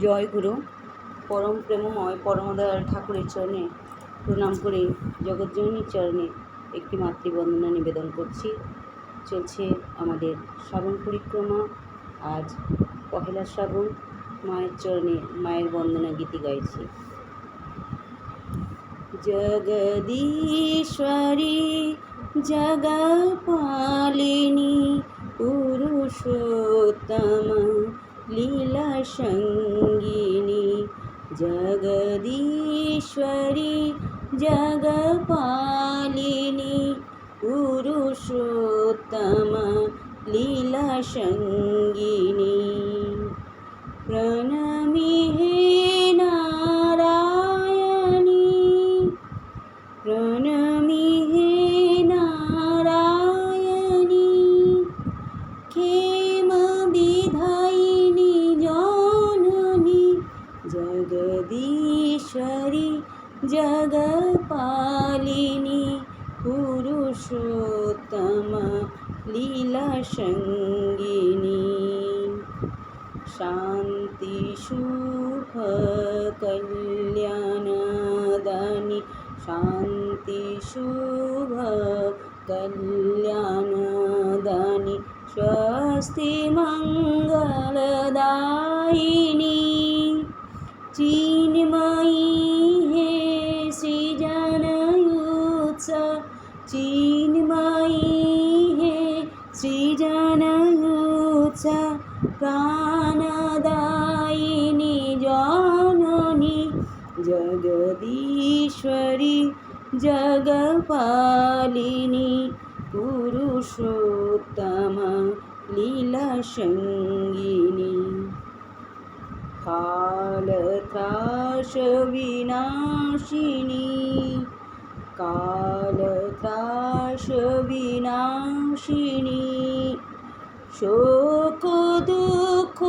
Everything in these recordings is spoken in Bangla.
জয় গুরু। পরম প্রেমময় পরমদয়াল ঠাকুরের চরণে প্রণাম করে জগৎজননীর চরণে একটি মাতৃবন্দনা নিবেদন করছি। চলছে আমাদের শ্রাবণ পরিক্রমা। আজ পহেলা শ্রাবণ, মায়ের চরণে মায়ের বন্দনা গীতি গাইছি। জগদীশ্বরী জগপালিনী পুরুষোত্তম, লীলা সঙ্গিনী জগদীশ্বরী জগপালিনী পুরুষোত্তম লীলা সঙ্গিনী गपालिनी पुरुषोत्तम लीलाषङ्गिनि शान्तिशुभकल्याणदानि शान्तिशुभकल्याणदानि स्वस्तिमङ्गलदायिनी चिन्मयी সৃজনয়ুৎস প্রাণদায়িনী জননী জগদীশ্বরী জগপালিনী পুরুষোত্তম লীলা সঙ্গিনী কালত্রাস শোক দুঃখ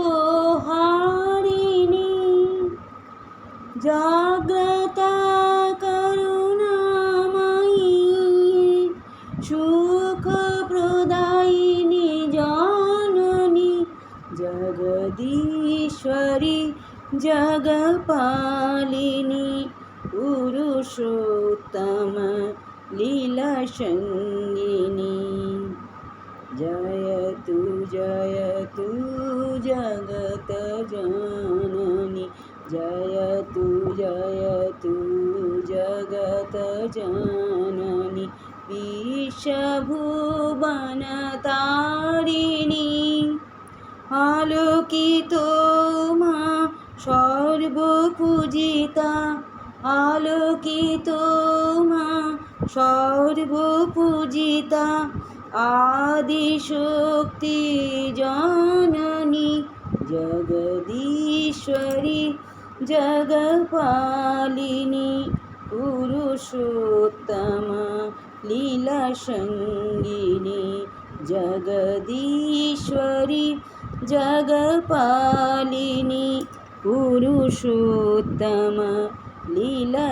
হারিণী জাগ্রতা করুণাময়ী। সুখ প্রদায়িনী জননী জগদীশ্বরী জগপালিনী। পুরুষোত্তম লীলা সঙ্গিনী জয়তু জয়তু জগত জননী জয়তু জয়তু জগত জননী বিশ্বভুবন তারিণী আলোকিত মা সর্বপূজিতা আলোকিত মা সর্বপূজিতা আদিশক্তি জননী জগদীশ্বরী জগপালিনী পুরুষোত্তম লীলা সঙ্গিনী জগদীশ্বরী জগপালিনী পুরুষোত্তম লীলা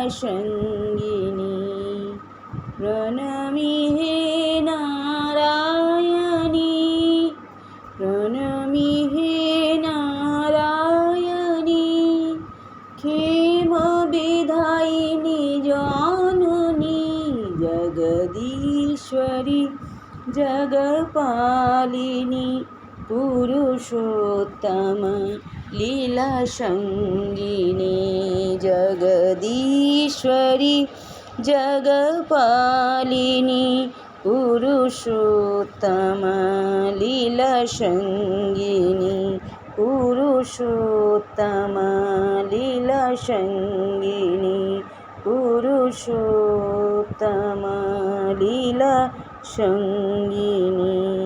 জগপালিনী পুরুষোত্তম লীলা সঙ্গিনী জগদীশ্বরী জগপালিনী পুরুষোত্তম লীলা সঙ্গিনী পুরুষোত্তম লীলা সঙ্গিনী পুরুষোত্তম লীলা সঙ্গিনী